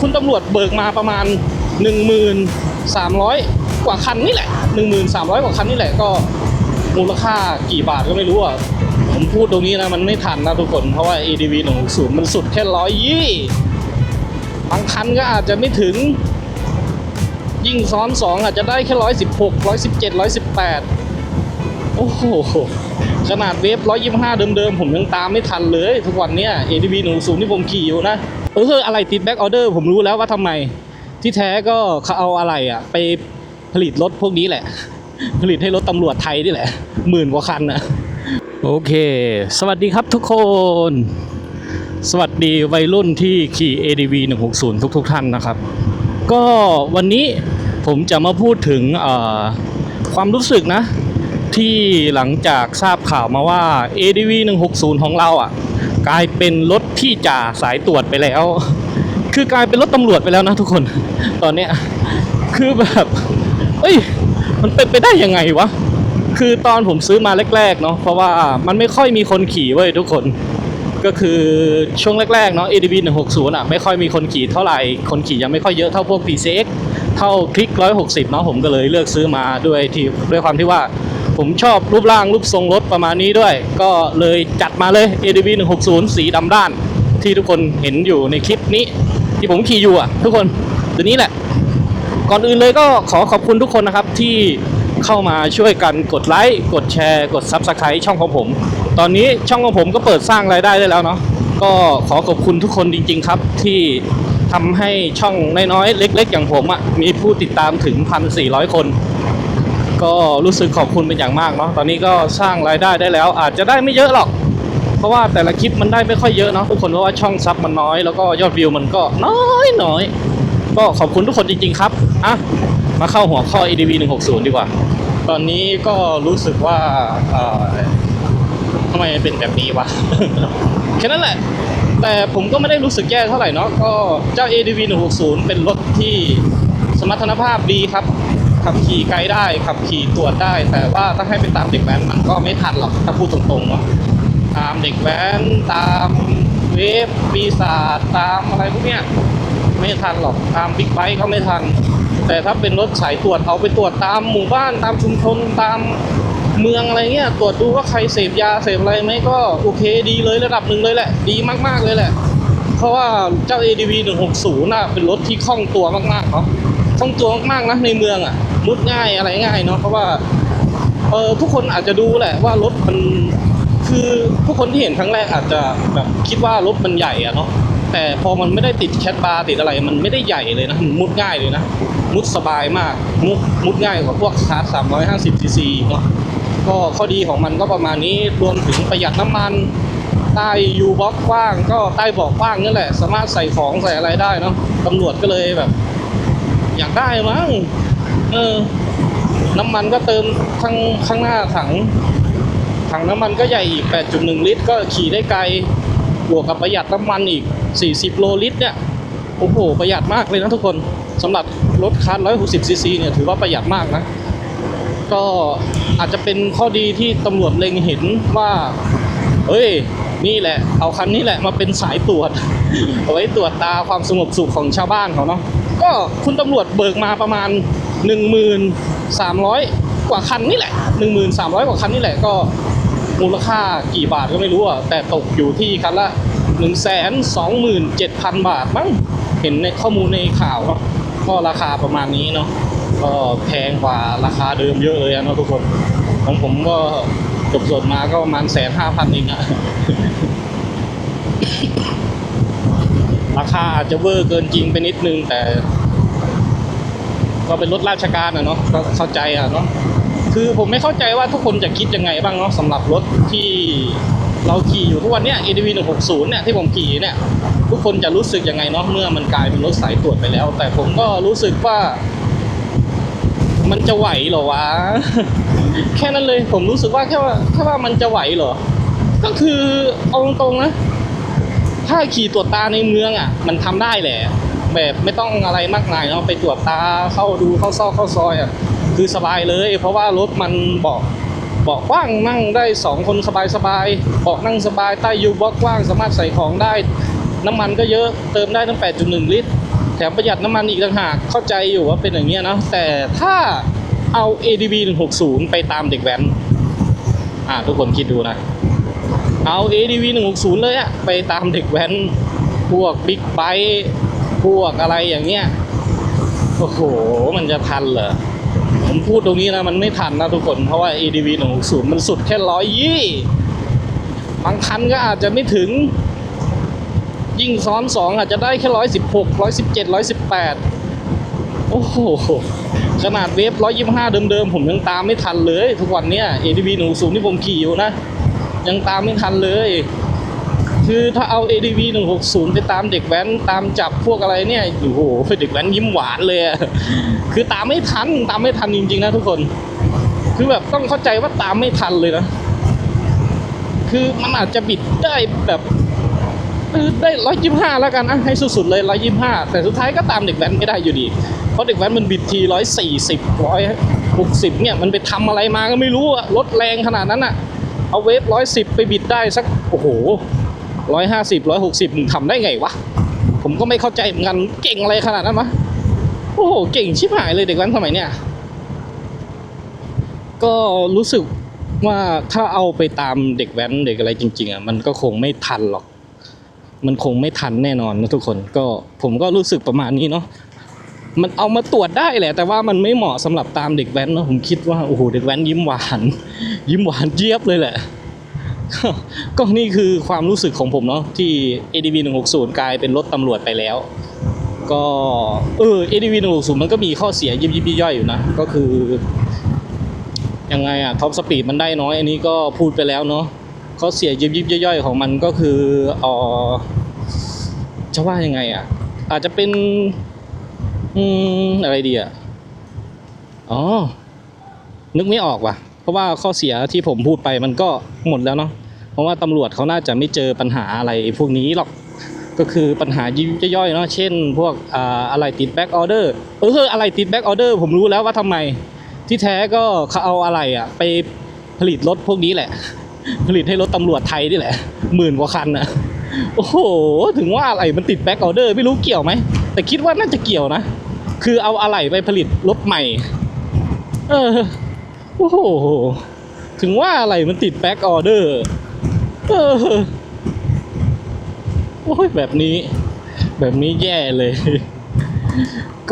คุณตำรวจเบิกมาประมาณ 1,300 กว่าคันนี่แหละ 1,300 กว่าคันนี่แหละก็มูลค่ากี่บาทก็ไม่รู้อะผมพูดตรงนี้นะ มันไม่ทันนะทุกคน เพราะว่า ADV 160 มันสุดแค่ร้อยยี่บางคันก็อาจจะไม่ถึง ยิ่งซ้อนสองอาจจะได้แค่ร้อยสิบหกร้อยสิบเจ็ดร้อยสิบแปดโอ้โห ขนาดเวฟร้อยยี่ห้าเดิมๆ ผมยังตามไม่ทันเลย ทุกวันเนี้ย ADV หนึ่งศูนย์ที่ผมขี่อยู่นะ เอออะไรติดแบ็กออเดอร์ผมรู้แล้วว่าทำไม ที่แท้ก็เขาเอาอะไรอะ ไปผลิตรถพวกนี้แหละ ผลิตให้รถตำรวจไทยนี่แหละหมื่นกว่าคันนะโอเค สวัสดีครับทุกคน สวัสดีวัยรุ่นที่ขี่ ADV 160 ทุกๆทท่านนะครับ ก็วันนี้ผมจะมาพูดถึงความรู้สึกนะ ที่หลังจากทราบข่าวมาว่า ADV 160 ของเราอะ กลายเป็นรถที่จ่าสายตรวจไปแล้ว คือกลายเป็นรถตำรวจไปแล้วนะทุกคน ตอนเนี้ยคือแบบเอ้ย มันเป็นไปได้ยังไงวะ คือตอนผมซื้อมาแรกๆเนาะเพราะว่ามันไม่ค่อยมีคนขี่เว้ยทุกคน ก็คือช่วงแรกๆเนาะ ADV 160อะไม่ค่อยมีคนขี่เท่าไหร่ คนขี่ยังไม่ค่อยเยอะเท่าพวก PCX เท่าคลิก 160 เนาะผมก็เลยเลือกซื้อมาด้วยที่ด้วยความที่ว่า ผมชอบรูปร่างรูปทรงรถประมาณนี้ด้วย ก็เลยจัดมาเลย ADV 160 สีดำด้าน ที่ทุกคนเห็นอยู่ในคลิปนี้ ที่ผมขี่อยู่อะ ทุกคนตัวนี้แหละ ก่อนอื่นเลยก็ขอขอบคุณทุกคนนะครับที่เข้ามาช่วยกันกดไลค์กดแชร์ กด Subscribe ช่องของผม ตอนนี้ช่องของผมก็เปิดสร้างรายได้ได้แล้วเนาะก็ขอขอบคุณทุกคนจริง ๆ ครับที่ทำให้ช่องน้อยๆเล็ก ๆ อย่างผมอะ่ะมีผู้ติดตามถึง 1,400 คน ก็รู้สึกขอบคุณเป็นอย่างมากเนาะตอนนี้ก็สร้างรายได้ได้แล้ว อาจจะได้ไม่เยอะหรอก เพราะว่าแต่ละคลิปมันได้ไม่ค่อยเยอะเนาะทุกคนเพราะว่าช่องซับมันน้อยแล้วก็ยอดวิวมันก็น้อยน้อยก็ขอบคุณทุกคนจริง ๆ ครับอะมาเข้าหัวข้อ EDV 160 ดีกว่า ตอนนี้ก็รู้สึกว่าทำไมเป็นแบบนี้วะแค่นั้นแหละ แต่ผมก็ไม่ได้รู้สึกแย่เท่าไหร่เนาะก็เจ้า ADV 160 เป็นรถที่สมรรถนภาพดีครับ ขับขี่ไกลได้ขับขี่ตรวจได้ แต่ว่าถ้าให้ไปตามเด็กแว้นมันก็ไม่ทันหรอกถ้าพูดตรงๆเนาะตามเด็กแว้นตามเวฟปีศาจตามอะไรพวกเนี้ยไม่ทันหรอกตามบิ๊กไบค์เขาไม่ทัน แต่ถ้าเป็นรถสายตรวจเอาไปตรวจตามหมู่บ้านตามชุมชนตามเมืองอะไรเงี้ยตรวจดูว่าใครเสพยาเสพอะไรไหมก็โอเคดีเลยระดับหนึ่งเลยแหละ ดีมากๆเลยแหละ เพราะว่าเจ้า ADV 160น่ะเป็นรถที่คล่องตัวมากๆเนาะคล่องตัวมากๆนะในเมืองอะ มุดง่ายอะไรง่ายเนาะเพราะว่าเออทุกคนอาจจะดูแหละว่ารถมันคือผู้คนที่เห็นครั้งแรกอาจจะแบบคิดว่ารถมันใหญ่อะเนาะแต่พอมันไม่ได้ติดแคทบาร์ติดอะไรมันไม่ได้ใหญ่เลยนะมุดง่ายเลยนะมุดสบายมากมุดมุดง่ายกว่าพวกคาร์สามร้อยห้าสิบซีซีเนาะก็ข้อดีของมันก็ประมาณนี้รวมถึงประหยัดน้ำมันใต้ยูบ็อกกว้างก็ใต้บาะกว้างนั่นแหละ สามารถใส่ของใส่อะไรได้เนาะตำรวจก็เลยแบบ อยากได้มั้ง เออ น้ำมันก็เติมข้างข้างหน้าถัง ถังน้ำมันก็ใหญ่อีก 8.1 ลิตร ก็ขี่ได้ไกล บวกกับประหยัดน้ำมันอีก 40 โลลิตรเนี่ย โอ้โห ประหยัดมากเลยนะทุกคนสำหรับรถคัน160ซีซีเนี่ยถือว่าประหยัดมากนะ ก็อาจจะเป็นข้อดีที่ตำรวจเล็งเห็นว่า เฮ้ย นี่แหละ เอาคันนี้แหละมาเป็นสายตรวจ เอาไว้ตรวจตาความสงบสุขของชาวบ้านเขาเนาะก็คุณตำรวจเบิกมาประมาณ 1,300 กว่าคันนี่แหละ 1,300 กว่าคันนี่แหละก็มูลค่ากี่บาทก็ไม่รู้อะแต่ตกอยู่ที่คันละ 127,000 บาทมั้งเห็นในข้อมูลในข่าวเนาะก็ราคาประมาณนี้เนาะก็แพงกว่าราคาเดิมเยอะเลยนะทุกคนของผมก็จบสดมาก็ประมาณแสนห้าพันเองอะราคาอาจจะเวอร์เกินจริงไปนิดนึงแต่ ก็เป็นรถราชการอะเนาะเข้าใจอะเนาะคือผมไม่เข้าใจว่าทุกคนจะคิดยังไงบ้างเนาะสำหรับรถที่เราขี่อยู่ทุกวันเนี้ย ADV 160เนี่ยที่ผมขี่เนี่ยทุกคนจะรู้สึกยังไงเนาะเมื่อมันกลายเป็นรถสายตรวจไปแล้ว แต่ผมก็รู้สึกว่า มันจะไหวเหรอวะ แค่นั้นเลยผมรู้สึกว่าแค่ว่าแค่ว่ามันจะไหวเหรอ ก็คือเอาตรงๆนะ ถ้าขี่ตรวจตาในเมืองอะ มันทำได้แหละ แบบไม่ต้องอะไรมากมายเนาะไปตรวจตาเข้าดูเข้าซอกเข้าซอยอะคือสบายเลย เพราะว่ารถมันเบาะเบาะกว้างนั่งได้สองคนสบายสบายเบาะนั่งสบายใต้ยูบ็อกกว้างสามารถใส่ของได้ น้ำมันก็เยอะเติมได้ตั้ง 8.1 ลิตร แถมประหยัดน้ำมันอีกต่างหากเข้าใจอยู่ว่าเป็นอย่างเงี้ยนะแต่ถ้าเอา ADV 160 ไปตามเด็กแว้นอ่าทุกคนคิดดูนะ เอา ADV 160 เลยอะไปตามเด็กแว้น พวกบิ๊กไบค์ พวกอะไรอย่างเงี้ยโอ้โหมันจะทันเหรอผมพูดตรงนี้นะมันไม่ทันนะทุกคนเพราะว่า ADV 160 มันสุดแค่ร้อยยี่บางคันก็อาจจะไม่ถึง ยิ่งซ้อนสองอาจจะได้แค่ร้อยสิบหกร้อยสิบเจ็ดร้อยสิบแปดโอ้โหขนาดเวฟร้อยยี่ห้าเดิมๆ ผมยังตามไม่ทันเลย ทุกวันเนี้ย ADV 160ที่ผมขี่อยู่นะ ยังตามไม่ทันเลย คือถ้าเอา ADV 160 ไปตามเด็กแว้นตามจับพวกอะไรเนี่ยโอ้โหเด็กแว้นยิ้มหวานเลยอะคือตามไม่ทันตามไม่ทันจริงๆนะทุกคน คือแบบต้องเข้าใจว่าตามไม่ทันเลยนะคือมันอาจจะบิดได้แบบเออได้ร้อยยี่ห้าแล้วกันอะให้สุดๆเลยร้อยยี่ห้าแต่สุดท้ายก็ตามเด็กแว้นไม่ได้อยู่ดี เพราะเด็กแว้นมันบิดทีร้อยสี่สิบร้อยหกสิบเนี่ยมันไปทำอะไรมาก็ไม่รู้อะรถแรงขนาดนั้นอะเอาเวฟร้อยสิบไปบิดได้สักโอ้โห ร้อยห้าสิบร้อยหกสิบมึงทำได้ไงวะ ผมก็ไม่เข้าใจเหมือนกันเก่งอะไรขนาดนั้นวะโอ้โหเก่งชิบหายเลยเด็กแว้นสมัยเนี้ยก็รู้สึกว่าถ้าเอาไปตามเด็กแว้นเด็กอะไรจริง ๆอะมันก็คงไม่ทันหรอก มันคงไม่ทันแน่นอนนะทุกคนก็ผมก็รู้สึกประมาณนี้เนาะมันเอามาตรวจได้แหละ แต่ว่ามันไม่เหมาะสำหรับตามเด็กแว้นเนาะผมคิดว่าโอ้โหเด็กแว้นยิ้มหวาน ยิ้มหวานเจี๊ยบเลยแหละ ก็นี่คือความรู้สึกของผมเนาะที่ ADV 160 กลายเป็นรถตำรวจไปแล้ว ก็เออ ADV 160 มันก็มีข้อเสียยิบยิบย่อยอยู่นะ ก็คือ ยังไงอะท็อปสปีดมันได้น้อย อันนี้ก็พูดไปแล้วเนาะข้อเสียยิบยิบย่อยๆ ของมันก็คือเออจะว่ายังไงอะอาจจะเป็น อืม อะไรดีอะอ๋อ นึกไม่ออกว่ะ เพราะว่าข้อเสียที่ผมพูดไปมันก็หมดแล้วเนาะ เพราะว่าตำรวจเขาน่าจะไม่เจอปัญหาอะไรพวกนี้หรอกก็คือปัญหายิบย่อยๆเนาะเช่น พวกอ่าอะไรติดแบ็กออเดอร์เอออะไรติดแบ็กออเดอร์ผมรู้แล้วว่าทำไม ที่แท้ก็เขาเอาอะไรอะไปผลิตรถพวกนี้แหละ ผลิตให้รถตำรวจไทยนี่แหละหมื่นกว่าคันอะโอ้โห ถึงว่าอะไรมันติดแบ็กออเดอร์ไม่รู้เกี่ยวไหม แต่คิดว่าน่าจะเกี่ยวนะ คือเอาอะไรไปผลิตรถใหม่ เออ โอ้โห ถึงว่าอะไรมันติดแบ็กออเดอร์ เออโอ้ยแบบนี้ แบบนี้แย่เลย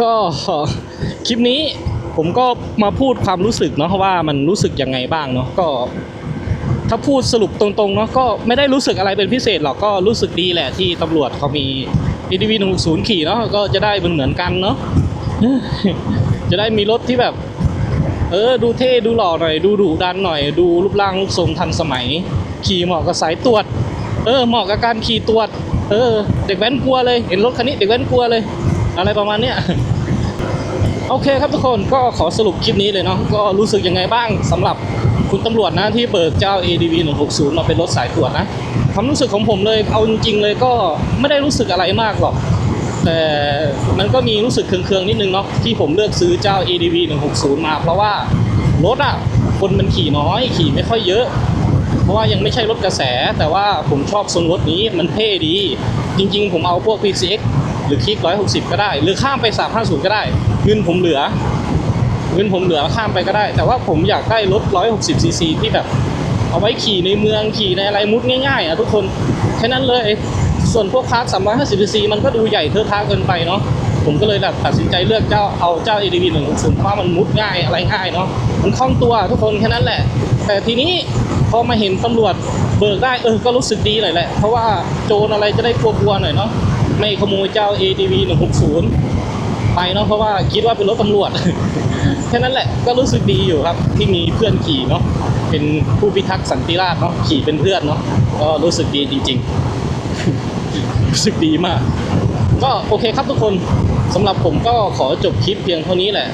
ก็คลิปนี้ผมก็มาพูดความรู้สึกเนาะว่ามันรู้สึกยังไงบ้างเนาะก็ ถ้าพูดสรุปตรงๆเนาะก็ไม่ได้รู้สึกอะไรเป็นพิเศษหรอกก็รู้สึกดีแหละที่ตำรวจเขามี ADV 160ขี่เนาะก็จะได้เหมือนกันเนาะจะได้มีรถที่แบบ เออ ดูเท่ดูหล่อหน่อย ดูดุดันหน่อย ดูรูปร่างรูปทรงทันสมัย ขี่เหมาะกับสายตรวจ เออเหมาะกับการขี่ตรวจ เออ เด็กแว้นกลัวเลย เห็นรถคันนี้เด็กแว้นกลัวเลย อะไรประมาณเนี้ยโอเคครับทุกคนก็ขอสรุปคลิปนี้เลยเนาะก็รู้สึกยังไงบ้างสำหรับคุณตำรวจนะที่เบิกเจ้า ADV 160 มาเป็นรถสายตรวจนะความรู้สึกของผมเลยเอาจริงๆเลยก็ไม่ได้รู้สึกอะไรมากหรอก แต่มันก็มีรู้สึกเคืองๆนิดนึงเนาะที่ผมเลือกซื้อเจ้า ADV 160 มา เพราะว่ารถอะคนมันขี่น้อยขี่ไม่ค่อยเยอะ เพราะว่ายังไม่ใช่รถกระแส แต่ว่าผมชอบทรงรถนี้มันเท่ดี จริงๆ ผมเอาพวก PCX หรือคลิก160 ก็ได้ หรือข้ามไป 350 ก็ได้ เงินผมเหลือ เงินผมเหลือข้ามไปก็ได้ แต่ว่าผมอยากได้รถ 160 ซีซีที่แบบเอาไว้ขี่ในเมืองขี่ในอะไรมุดง่ายๆอะทุกคนแค่นั้นเลยส่วนพวกคาร์ด350ซีซีมันก็ดูใหญ่เทอะทะเกินไปเนาะผมก็เลยแบบตัดสินใจเลือกเจ้าเอาเจ้า ADV 160เพราะมันมุดง่ายอะไรง่ายเนาะมันคล่องตัวทุกคนแค่นั้นแหละ แต่ทีนี้ พอมาเห็นตำรวจเบิกได้เออก็รู้สึกดีหน่อยแหละ เพราะว่าโจรอะไรจะได้กลัวๆหน่อยเนาะไม่ขโมยเจ้า ADV 160 ไปเนาะเพราะว่าคิดว่าเป็นรถตำรวจแค่นั้นแหละก็รู้สึกดีอยู่ครับที่มีเพื่อนขี่เนาะเป็นผู้พิทักษ์สันติราษฎร์เนาะขี่เป็นเพื่อนเนาะก็รู้สึกดีจริง ๆ รู้สึกดีมาก ก็โอเคครับทุกคนสำหรับผมก็ขอจบคลิปเพียงเท่านี้แหละ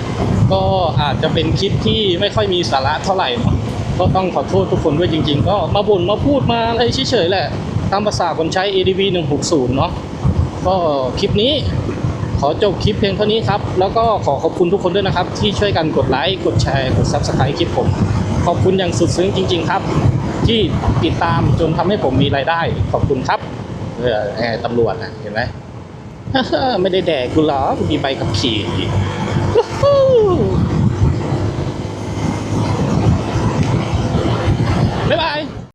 ก็อาจจะเป็นคลิปที่ไม่ค่อยมีสาระเท่าไหร่เนาะ ก็ต้องขอโทษทุกคนด้วยจริง ๆ ก็มาบ่นมาพูดมาอะไรเฉยๆแหละ ตามภาษาคนใช้ ADV 160 เนาะก็คลิปนี้ขอจบคลิปเพียงเท่านี้ครับ แล้วก็ขอขอบคุณทุกคนด้วยนะครับ ที่ช่วยกันกดไลค์กดแชร์กด Subscribe คลิปผม ขอบคุณอย่างสุดซึ้งจริง ๆ ครับ ที่ติดตามจนทำให้ผมมีรายได้ ขอบคุณครับเออตำรวจนะเห็นไหมไม่ได้แดกกูหรอกูมีใบขับขี่